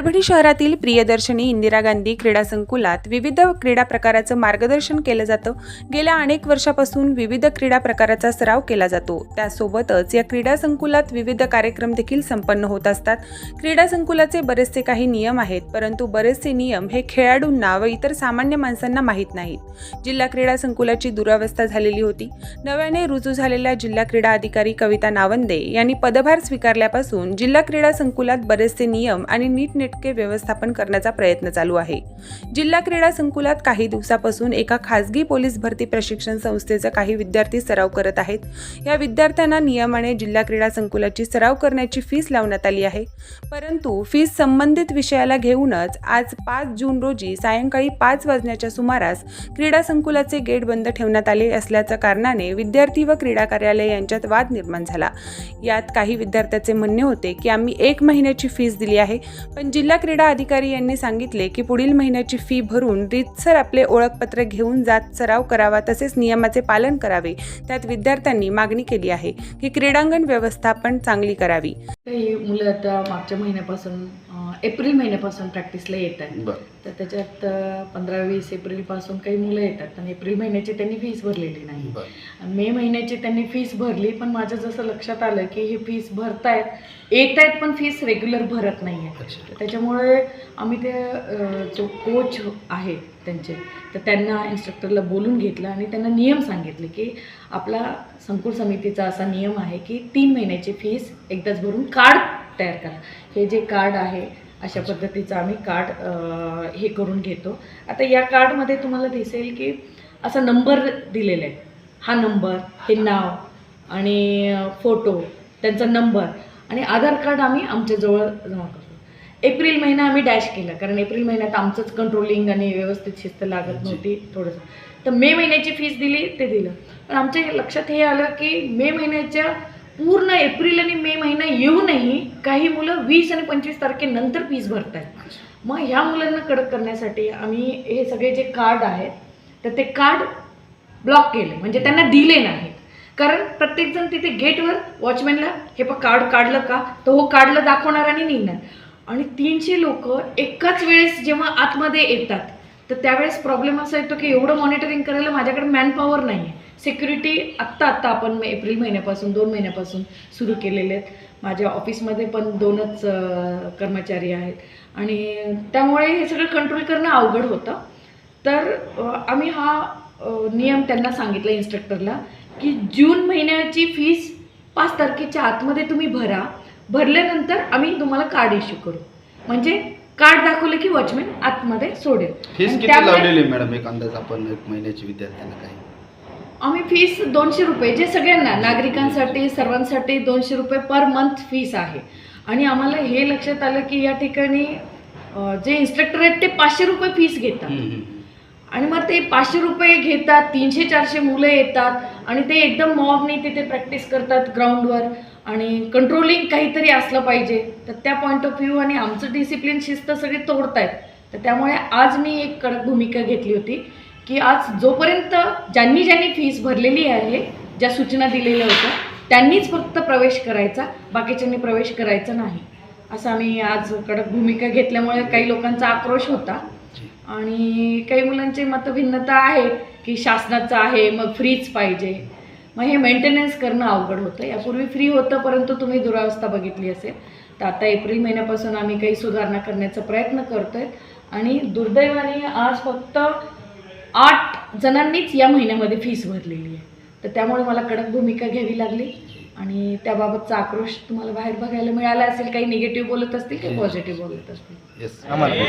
परभणी शहरातील प्रियदर्शनी इंदिरा गांधी क्रीडा संकुलात विविध क्रीडा प्रकाराचं मार्गदर्शन केलं जातं. गेल्या अनेक वर्षापासून विविध क्रीडा प्रकाराचा सराव केला जातो. त्यासोबतच या क्रीडा संकुलात विविध कार्यक्रम देखील संपन्न होत असतात. क्रीडा संकुलाचे बरेचसे काही नियम आहेत परंतु बरेचसे नियम हे खेळाडूंना व इतर सामान्य माणसांना माहीत नाहीत. जिल्हा क्रीडा संकुलाची दुरावस्था झालेली होती. नव्याने रुजू झालेल्या जिल्हा क्रीडा अधिकारी कविता नावंदे यांनी पदभार स्वीकारल्यापासून जिल्हा क्रीडा संकुलात बरेचसे नियम आणि नीटनेटके व्यवस्थापन करण्याचा प्रयत्न चालू आहे. जिल्हा क्रीडा संकुलात काही दिवसापासून एका खासगी पोलीस भरती प्रशिक्षण संस्थेचा काही विद्यार्थी सराव करत आहेत. या विद्यार्थ्यांना नियमाने जिल्हा क्रीडा संकुलाची सराव करण्याची फीस लावण्यात आली आहे. परंतु फीस संबंधित विषयाला घेऊनच आज पाच जून रोजी सायंकाळी पाच वाजण्याच्या सुमारास क्रीडा संकुलाचे गेट बंद ठेवण्यात आले असल्याच्या कारणाने विद्यार्थी व क्रीडा कार्यालय यांच्यात वाद निर्माण झाला. यात काही विद्यार्थ्याचे म्हणणे होते की आम्ही एक महिन्याची फीस दिली आहे पण जिल्हा क्रीडा अधिकारी यांनी सांगितले की पुढील महिन्याची फी भरून रीतसर आपले ओळखपत्र घेऊन जात सराव करावा तसेच नियमाचे पालन करावे. त्यात विद्यार्थ्यांनी मागणी केली आहे की क्रीडांगण व्यवस्थापन चांगली करावी. काही मुलं आता मागच्या महिन्यापासून एप्रिल महिन्यापासून प्रॅक्टिसला येत आहेत बरं. तर त्याच्यात पंधरा वीस एप्रिलपासून काही मुलं येतात. आणि एप्रिल महिन्याची त्यांनी फीस भरलेली नाही. मे महिन्याची त्यांनी फीस भरली पण माझं जसं लक्षात आलं की हे फीस भरतायत येत आहेत पण फीस रेग्युलर भरत नाही आहे त्याच्यामुळे आम्ही ते जो कोच आहे त्यांचे तर त्यांना इन्स्ट्रक्टरला बोलून घेतलं आणि त्यांना नियम सांगितले की आपला संकुल समितीचा असा नियम आहे की तीन महिन्याची फीस एकदाच भरून कार्ड तयार करा. हे जे कार्ड आहे अशा पद्धतीचं आम्ही कार्ड हे करून घेतो. आता या कार्डमध्ये तुम्हाला दिसेल की असा नंबर दिलेला आहे. हा नंबर हे नाव आणि फोटो त्यांचा नंबर आणि आधार कार्ड आम्ही आमच्याजवळ जमा करतो. एप्रिल महिना आम्ही डॅश केला कारण एप्रिल महिन्यात आमचंच कंट्रोलिंग आणि व्यवस्थित शिस्त लागत नव्हती थोडंसं. तर मे महिन्याची फीस दिली ते दिलं. पण आमच्या लक्षात हे आलं की मे महिन्याच्या पूर्ण एप्रिल आणि मे महिना येऊनही काही मुलं वीस आणि पंचवीस तारखेनंतर फीस भरत आहेत मग ह्या मुलांना कडक करण्यासाठी आम्ही हे सगळे जे कार्ड आहेत तर ते कार्ड ब्लॉक केले. म्हणजे त्यांना दिले नाहीत. कारण प्रत्येकजण तिथे गेटवर वॉचमॅनला हे पण कार्ड काढलं का? तर हो काढलं दाखवणार आणि निघणार. आणि तीनशे लोक एकाच वेळेस जेव्हा आतमध्ये येतात तर त्यावेळेस प्रॉब्लेम असा येतो की एवढं मॉनिटरिंग करायला माझ्याकडे मॅनपॉवर नाही आहे सिक्युरिटी आत्ता आत्ता आपण मे- एप्रिल महिन्यापासून दोन महिन्यापासून सुरू केलेले आहेत. माझ्या ऑफिसमध्ये पण दोनच कर्मचारी आहेत. आणि त्यामुळे हे सगळं कंट्रोल करणं अवघड होतं. तर आम्ही हा नियम त्यांना सांगितला इन्स्ट्रक्टरला की जून महिन्याची फीस पाच तारखेच्या आतमध्ये तुम्ही भरा. भरल्यानंतर आम्ही तुम्हाला कार्ड इश्यू करू. म्हणजे कार्ड दाखवलं की वॉचमॅन आतमध्ये सोडेल. फीस किती लावलेली मॅडम एक अंदाज आपण एक महिन्याची विद्यार्थ्यांना काही? आम्ही फीस दोनशे रुपये जे सगळ्यांना नागरिकांसाठी सर्वांसाठी दोनशे रुपये पर मंथ फीस आहे. आणि आम्हाला हे लक्षात आलं की या ठिकाणी जे इन्स्ट्रक्टर आहेत ते पाचशे रुपये फीस घेतात. आणि मग ते पाचशे रुपये घेतात तीनशे चारशे मुलं येतात आणि ते एकदम मॉबनी तिथे प्रॅक्टिस करतात ग्राउंडवर आणि कंट्रोलिंग काहीतरी असलं पाहिजे. तर त्या पॉईंट ऑफ व्ह्यू आणि आमचं डिसिप्लिन शिस्त सगळे तोडतायत. तर त्यामुळे आज मी एक कडक भूमिका घेतली होती. की आज जोपर्यंत ज्यांनी ज्यांनी फीस भरलेली आहे ज्या सूचना दिलेल्या होत्या त्यांनीच फक्त प्रवेश करायचा बाकीच्यांनी प्रवेश करायचा नाही. असं आम्ही आज कडक भूमिका घेतल्यामुळे काही लोकांचा आक्रोश होता. आणि काही मुलांची मतभिन्नता आहे की शासनाचं आहे मग फ्रीच पाहिजे. मग हे मेंटेनन्स करणं अवघड होतं. यापूर्वी फ्री होतं परंतु तुम्ही दुरावस्था बघितली असेल. तर आता एप्रिल महिन्यापासून आम्ही काही सुधारणा करण्याचा प्रयत्न करतोय. आणि दुर्दैवाने आज फक्त आठ जणांनीच या महिन्यामध्ये फीस भरलेली आहे. तर त्यामुळे मला कडक भूमिका घ्यावी लागली. आणि त्याबाबतचा आक्रोश तुम्हाला बाहेर बघायला मिळाला असेल काही निगेटिव्ह बोलत असतील काही पॉझिटिव्ह बोलत असतील.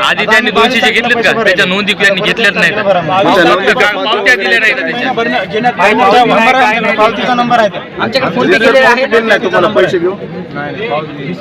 आधी त्यांनी दोनशेचे घेतलेत का त्याच्या नोंदी त्यांनी घेतल्याच नाही का? तुमच्या फक्त पावत्या दिल्या नाही का त्याच्या पावतीचा नंबर आहे आमच्याकडे फोन पे केलेले आहे दिलं नाही तुम्हाला पैसे घेऊ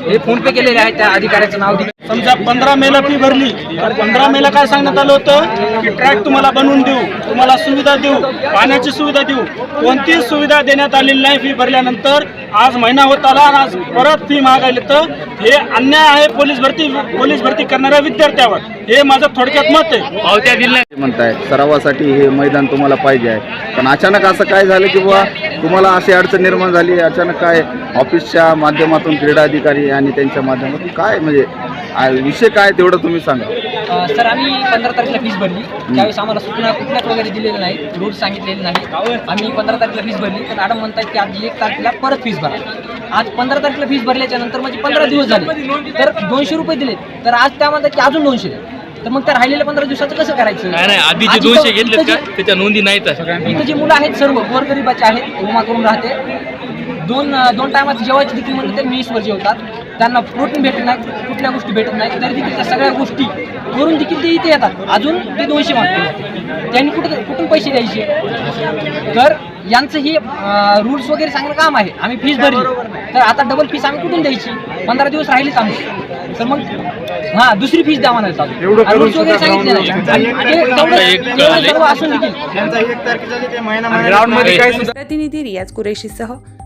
हे फोन पे केलेले आहे त्या अधिकाऱ्याचं नाव दिलं समजा पंधरा मेला फी भरली तर पंधरा मेला काय सांगण्यात आलं होतं की ट्रॅक तुम्हाला बनवून देऊ तुम्हाला सुविधा देऊ पाण्याची सुविधा देऊ कोणतीच सुविधा देण्यात आलेली नाही फी भरल्यानंतर आज महिना होत आला आणि आज परत फी मागायला तर हे अन्याय आहे पोलीस भरती पोलीस भरती करणाऱ्या विद्यार्थ्यावर. हे माझं थोडक्यात मत आहे. पावत्या दिल्या. नाही. म्हणताय सरावासाठी हे मैदान तुम्हाला पाहिजे आहे. पण अचानक असं काय झालं की बुवा तुम्हाला अशी अडचण निर्माण झाली अचानक काय ऑफिसच्या माध्यमातून क्रीडा अधिकारी आणि त्यांच्या माध्यमातून काय म्हणजे विषय काय तेवढं तुम्ही सांगा. सर आम्ही पंधरा तारखेला फीस भरली. त्यावेळेस आम्हाला सूचना कुठल्याच वगैरे दिलेल्या नाही रूल्स सांगितलेले नाही आम्ही पंधरा तारखेला फीस भरली. तर मॅडम म्हणतात की आज एक तारखेला परत फीस भरा. आज पंधरा तारखेला फीस भरल्याच्या नंतर म्हणजे पंधरा दिवस झाले. तर दोनशे रुपये दिले तर आज त्या म्हणतात की अजून दोनशे. तर मग त्या राहिलेल्या पंधरा दिवसाचं कसं करायचं? नाही नाही आधी जे दोनशे इथं का? त्याच्या नोंदी नाहीत इथं जी मुलं आहेत सर्व गोरगरिबाचे आहेत उमा करून राहते. दोन दोन टायमात जेवायची देखील म्हणलं तर वीसवर जेवतात. त्यांना प्रोटीन भेटत नाही कुठल्या गोष्टी भेटत नाही तरी देखील त्या सगळ्या गोष्टी करून देखील ते इथे येतात. अजून ते दोनशे मागते त्यांनी कुठं कुठून पैसे द्यायचे? तर यांचं ही रूल्स वगैरे सांगणं काम आहे. आम्ही फीस भरली. तर आता डबल फीस आम्ही कुठून द्यायची? पंधरा दिवस राहिलीच आम्ही. तर मग हा दुसरी फीस द्या म्हणायला रूल्स वगैरे सांगितले नाही. ते असून देखील. ग्राउंडमध्ये काय प्रतिनिधी रियाज कुरेशीसह